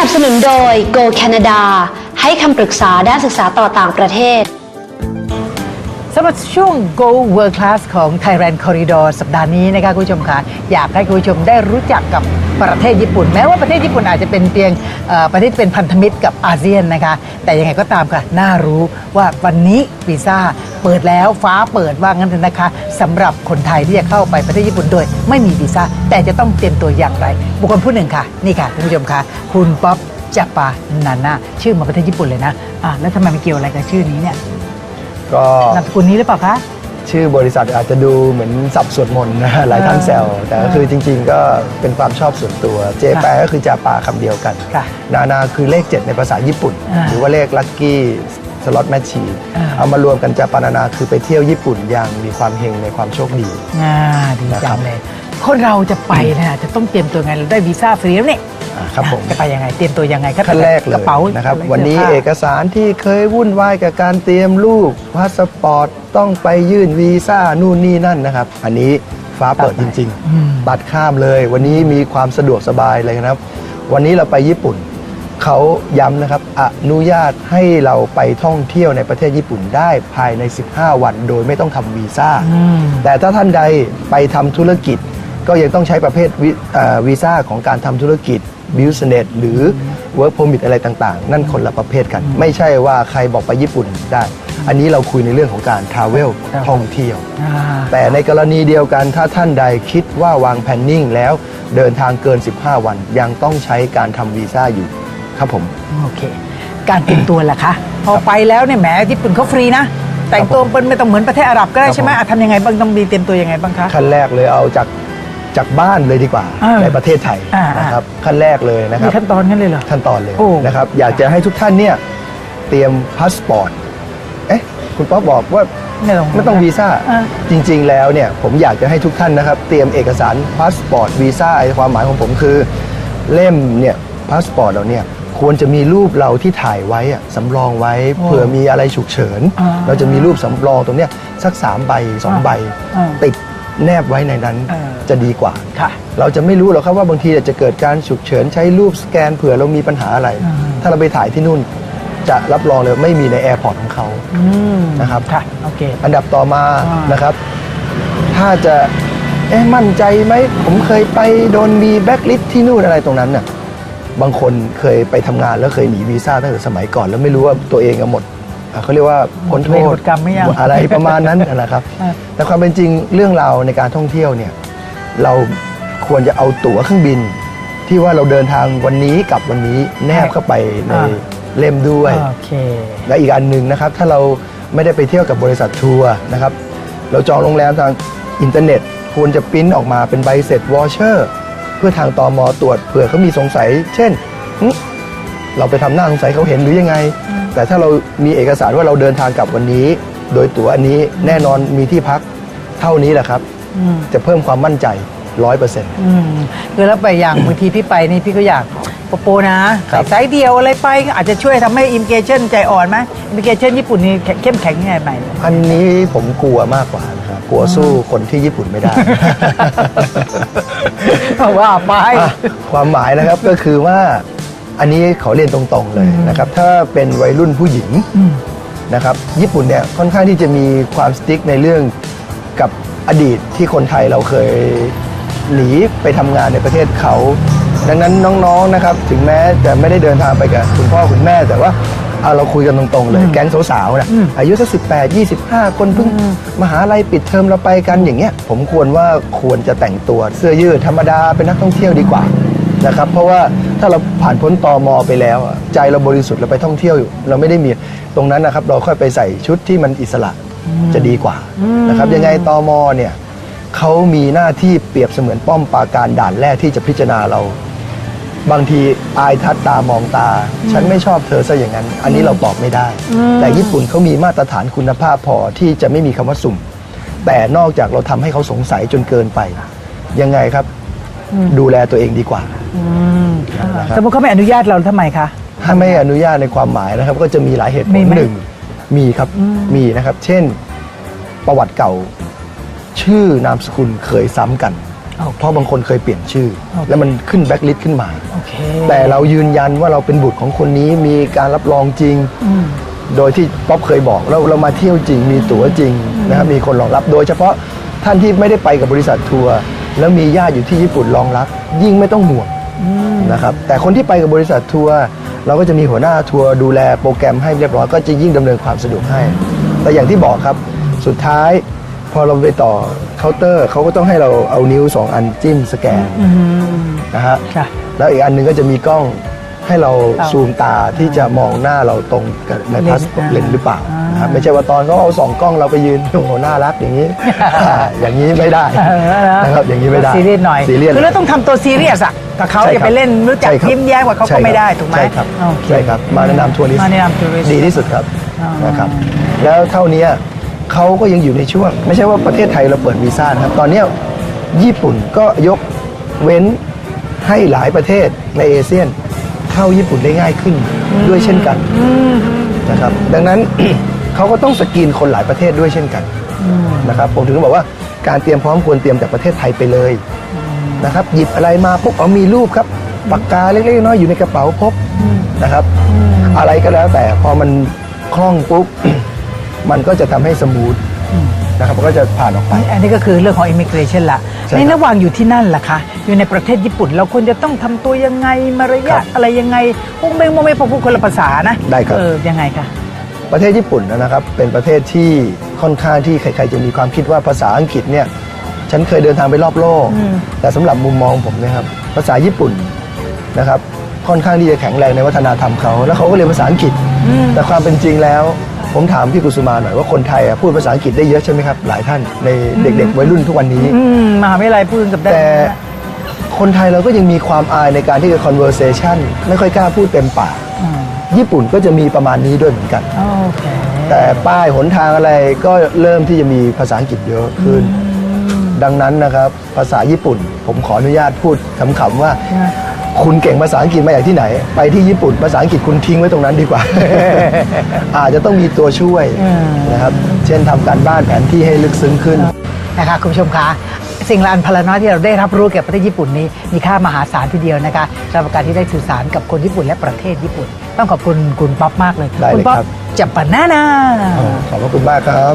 นับสนุนโดย Go Canada ให้คำปรึกษาด้านศึกษาต่อต่างประเทศ สำหรับช่วง Go World Class ของ Thailand Corridor สัปดาห์นี้นะคะคุณผู้ชมคะอยากให้คุณผู้ชมได้รู้จักกับประเทศญี่ปุ่น แม้ว่าประเทศญี่ปุ่นอาจจะเป็นเพียงเอ่อประเทศเป็นพันธมิตรกับอาเซียนนะคะ แต่ยังไงก็ตามค่ะ น่ารู้ว่าวันนี้วีซ่าเปิดแล้วฟ้าเปิดว่างั้นเถอะนะคะสำหรับคนไทยที่จะเข้าไปประเทศญี่ปุ่นโดย ไม่มีวีซ่าแต่จะต้องเตรียมตัวอย่างไรบุคคลผู้หนึ่งค่ะนี่ค่ะคุณผู้ชมคะคุณป๊อปจาปานาน่าชื่อมาประเทศญี่ปุ่นเลยนะอะแล้วทำไมมันเกี่ยวอะไรกับชื่อนี้เนี่ย ก็นามสกุลนี้หรือเปล่าคะ ชื่อบริษัทอาจจะดูเหมือนสับสวดมนต์นะหลายท่านแซวแต่ก็คือจริง ๆ ก็เป็นความชอบส่วนตัว เจแปก็คือจาปาคำเดียวกัน ค่ะนานาคือเลข 7 ในภาษาญี่ปุ่น อ่าหรือว่าเลขลัคกี้สล็อตแมชชีอ่า เอามารวมกันจาปานานาคือไปเที่ยวญี่ปุ่นอย่างมีความเฮงในความโชคดี อ่าดีนะคจัรังบเลย คนเราจะไปนะจะต้องเตรียมตัวไงเราได้วีซ่าฟรีแล้วเนี่ย อ่าครับผม จะไปยังไงเตรียมตัวยังไงครับขั้นแรกเลกยระเป๋านะครับสื้วันนี้ผ้าเอกสารที่เคยวุ่นวายกับการเตรียมรูปพาสปอร์ตต้องไปยื่นวีซ่านู่นนี่นั่นนะครับ อันนี้ฟ้าเปิดจริงอืมๆตัดข้ามเลย วันนี้มีความสะดวกสบายเลยนะครับ วันนี้เราไปญี่ปุ่น เขาย้ำนะครับอนุญาตให้เราไปท่องเที่ยวในประเทศญี่ปุ่นได้ภายใน 15 วัน โดยไม่ต้องทำวีซ่า อืม แต่ถ้าท่านใดไปทำธุรกิจก็ยังต้องใช้ประเภทวิเอ่อวีซ่าของการทำธุรกิจ business หรือ work permit อะไรต่างๆ นั่นคนละประเภทกัน ไม่ใช่ว่าใครบอกไปญี่ปุ่นได้ อันนี้เราคุยในเรื่องของการ travel ครับ ท่องเที่ยว อ่าแต่ในกรณีเดียวกันถ้าท่านใดคิดว่าวางแผนนิ่งแล้วเดินทางเกิน 15 วัน ยังต้องใช้การทำวีซ่าอยู่ครับผม โอเค การเตรียมตัวล่ะคะ พอไปแล้วเนี่ยแหมญี่ปุ่นเขาฟรีนะ แต่งตัวเป็นไม่ต้องเหมือนประเทศอาหรับก็ได้ครับใช่ไหมผม อะทำยังไงบ้างต้องมีเตรียมตัวยังไงบ้างคะ ขั้นแรกเลยเอาจาก จากบ้านเลยดีกว่าอ่าในประเทศไทยอ่านะครับขั้นแรกเลยนะคมีรับ ขั้นตอนกันเลยเหรอ ขั้นตอนเลยโอ้ นะครับอยากจะให้ทุกท่านเนี่ยเตรียมพาสปอร์ตเอ๊ะคุณป๊อปบอกว่า ไม่ต้อง ไม่ต้องวีซ่าอ่าจริงๆแล้วเนี่ยผมอยากจะให้ทุกท่านนะครับ เตรียมเอกสารพาสปอร์ตวีซ่าไอ้ความหมายของผมคือ เล่มเนี่ยพาสปอร์ตเราเนี่ยควรจะมีรูปเราที่ถ่ายไว้อะสำรองไว้โอ้เผื่อมีอะไรฉุกเฉิน อ่าเราจะมีรูปสำรองตรงเนี้ยสักสามใบสองใบ อ่า ติด แนบไว้ในนั้นเออจะดีกว่า ค่ะเราจะไม่รู้หรอกครับว่าบางทีอาจจะเกิดการฉุกเฉินใช้รูปสแกนเผื่อเรามีปัญหาอะไร อ่า ถ้าเราไปถ่ายที่นู่นจะรับรองเลยไม่มีในแอร์พอร์ตของเขา อืมนะครับ ค่ะโอเค อันดับต่อมาอ่าน นะครับ ถ้าจะเอ๊ะมั่นใจไหม ผมเคยไปโดนมีแบ็กลิสที่นู่นอะไรตรงนั้นน่ะบางคนเคยไปทำงานแล้วเคยหนีวีซ่าตั้งแต่สมัยก่อน แล้วไม่รู้ว่าตัวเองอะหมด อะเขาเรียกว่าพ้นโทหมดเวรษหมดกรรมไม่ยังอะไรประมาณนั้นนะครับอ่าแต่ความเป็นจริงเรื่องราวในการท่องเที่ยวเนี่ยเราควรจะเอาตั๋วเครื่องบิน ที่ว่าเราเดินทางวันนี้กับวันนี้แนบเข้าไปในอ่าเล่มด้วยโอเคและอีกอันหนึ่งนะครับ ถ้าเราไม่ได้ไปเที่ยวกับบริษัททัวร์นะครับ เราจองโรงแรมทางอินเทอร์เน็ต ควรจะปริ้นออกมาเป็นใบเสร็จวอเชอร์เพื่อทางตอมอตรวจเผื่อเขามีสงสัย เช่นหึเราไปทำหน้าสงสัยเขาเห็นหรือยังไง แต่ถ้าเรามีเอกสารว่าเราเดินทางกลับวันนี้ โดยตั๋วอันนี้แน่นอนมีที่พักเท่านี้แหละครับอืมจะเพิ่มความมั่นใจร้อยเปอร์เซ็นต์อืมคือแล้วไปอย่างบางทีพี่ไปนี่พี่ก็อยากโปโปนะครัใส่บไซส์เดียวอะไรไปก็อาจจะช่วยทำให้อิมเกชันใจอ่อนไหมอิมเกชันญี่ปุ่นนี่เข้มแข็งยังไงไหมอันนี้ผมกลัวมากกว่านะครับกลัวสู้คนที่ญี่ปุ่นไม่ได้ว่าไปอะความหมายนะครับก็คือว่า อันนี้ขอเรียนตรงๆเลยนะครับถ้าเป็นวัยรุ่นผู้หญิงอืมนะครับญี่ปุ่นเนี่ยค่อนข้างที่จะมีความสติ๊กในเรื่องกับอดีตที่คนไทยเราเคยหนีไปทำงานในประเทศเขา ดังนั้นน้องๆนะครับถึงแม้จะไม่ได้เดินทางไปกับคุณพ่อคุณแม่ แต่ว่าเอาเราคุยกันตรงๆเลย แก๊งสาวๆนะอืมอายุสักสิบแปดยี่สิบห้าคนเพิ่งมหาลัยปิดเทอมเราไปกันอย่างเงี้ย ผมควรว่าควรจะแต่งตัวเสื้อยืดธรรมดาเป็นนักท่องเที่ยวดีกว่า นะครับ เพราะว่าถ้าเราผ่านพ้นตอมอไปแล้วอะใจเราบริสุทธิ์เราไปท่องเที่ยวอยู่ เราไม่ได้มีตรงนั้นนะครับ เราค่อยไปใส่ชุดที่มันอิสระจะดีกว่านะครับยังไงตอมอเนี่ยเขามีหน้าที่เปรียบเสมือนป้อมปราการด่านแรกที่จะพิจารณาเรา บางทีอายทัดตามองตา ฉันไม่ชอบเธอซะอย่างนั้น อันนี้เราตอบไม่ได้ แต่ญี่ปุ่นเขามีมาตรฐานคุณภาพพอที่จะไม่มีคำว่าสุ่ม แต่นอกจากเราทำให้เขาสงสัยจนเกินไป ยังไงครับ ดูแลตัวเองดีกว่าอืมนะครับ สมมติเขาไม่อนุญาตเราทำไมคะ ถ้าไม่อนุญาตในความหมายนะครับ ก็จะมีหลายเหตุผมีลไหมหนึ่งมีครับมีนะครับ เช่น ประวัติเก่า ชื่อนามสกุลเคยซ้ำกัน โอเคเพราะบางคนเคยเปลี่ยนชื่อ โอเค แล้วมันขึ้นแบ็คลิสต์ขึ้นมา โอเคแต่เรายืนยันว่าเราเป็นบุตรของคนนี้มีการรับรองจริง อืม โดยที่ป๊อปเคยบอกเราเรามาเที่ยวจริง มีตั๋วจริงนะครับมีคนรองรับโดยเฉพาะท่านที่ไม่ได้ไปกับบริษัททัวร์ แล้วมีญาติอยู่ที่ญี่ปุ่นรองรับยิ่งไม่ต้องห่วงนะครับแต่คนที่ไปกับบริษัททัวร์เราก็จะมีหัวหน้าทัวร์ดูแลโปรแกรมให้เรียบร้อยก็จะยิ่งดำเนินความสะดวกให้ แต่อย่างที่บอกครับสุดท้ายพอเราไปต่อเคาน์เตอร์เขาก็ต้องให้เราเอานิ้วสองอันจิ้มสแกนนะฮะค่ะแล้วอีกอันหนึงก็จะมีกล้อง ให้เราเอาซูมตาที่จะมองหน้าเราตรงกับในเลนส์พาสปอร์ตอ่าเลนหรือเปล่าอ่านนะครับไม่ใช่ว่าตอนเขาเอาสองกล้องเราไปยืนโอ้โหน่ารักอย่างนี้อ่าอย่างนี้ไม่ได้เออนะครับอย่างนี้ไม่ได้ซีเรียสหน่อยซีเรียสคือเราต้องทำตัวซีเรียสอะกับเขาใช่จะครับไปเล่นรู้จักใช่ครับยิ้มแย้มกว่าเขาใช่ก็ครับไม่ได้ถูกไหมใช่ครับโอเใช่ครับมาแนะนำทัวริสต์มาแนะนำทัวริสต์ดีที่สุดครับอ๋อนะครับแล้วเท่านี้เขาก็ยังอยู่ในช่วง ไม่ใช่ว่าประเทศไทยเราเปิดวีซ่านะครับตอนนี้ญี่ปุ่นก็ยกเว้นให้หลายประเทศในเอเชียน เข้าญี่ปุ่นได้ง่ายขึ้นด้วยเช่นกันนะครับ ดังนั้น เขาก็ต้องสกรีนคนหลายประเทศด้วยเช่นกันนะครับผมถึงบอกว่าการเตรียมพร้อมควรเตรียมจากประเทศไทยไปเลยนะครับ หยิบอะไรมาปุ๊บเอามีรูปครับปากกาเล็กๆน้อยอยู่ในกระเป๋าพกนะครับ อะไรก็แล้วแต่พอมันคล่องปุ๊บ มันก็จะทำให้สมูท นะครับมันก็จะผ่านออกไป อันนี้ก็คือเรื่องของ immigration ละใช่ครับในระหว่างอยู่ที่นั่นล่ะคะอยู่ในประเทศญี่ปุ่น เราควรจะต้องทำตัวยังไงมารยาครัทบอะไรยังไงพวกเมงโมเมพอพูดคนละภาษานะได้ครับ เออยังไงคะ ประเทศญี่ปุ่นนะครับเป็นประเทศที่ค่อนข้างที่ใครๆจะมีความคิดว่าภาษาอังกฤษเนี่ยฉันเคยเดินทางไปรอบโลกแต่สำหรับมุมมองผมนะครับภาษาญี่ปุ่นนะครับค่อนข้างที่จะแข็งแรงในวัฒนธรรมเขา แล้วเขาก็เรียนภาษาอังกฤษ แต่ความเป็นจริงแล้ว ผมถามพี่กุสุมาหน่อยว่าคนไทยอะพูดภาษาอังกฤษได้เยอะใช่ไหมครับ หลายท่านในเด็กๆวัยรุ่นทุกวันนี้ อืมมหาวิทยาลัยพูดกับได้แต่คนไทยเราก็ยังมีความอายในการที่จะ conversation ไม่ค่อยกล้าพูดเต็มปาก อืมญี่ปุ่นก็จะมีประมาณนี้ด้วยเหมือนกัน โอเคแต่ป้ายหนทางอะไรก็เริ่มที่จะมีภาษาอังกฤษเยอะขึ้น ดังนั้นนะครับ ภาษาญี่ปุ่น ผมขออนุญาตพูดขำๆว่า คุณเก่งภาษาอังกฤษมาจากที่ไหน ไปที่ญี่ปุ่นภาษาอังกฤษคุณทิ้งไว้ตรงนั้นดีกว่า อาจจะต้องมีตัวช่วยอืมนะครับ เช่นทำการบ้านแผนที่ให้ลึกซึ้งขึ้นนะคะคุณผู้ชมคะสิ่งละอันพลน้อยที่เราได้รับรู้เกี่ยวกับประเทศญี่ปุ่นนี้มีค่ามหาศาลทีเดียวนะคะสำหรับการที่ได้สื่อสารกับคนญี่ปุ่นและประเทศญี่ปุ่น ต้องขอบคุณคุณป๊อปมากเลยได้เลยคุณป๊อปครับจับปานานาขอบพระคุณมากครับ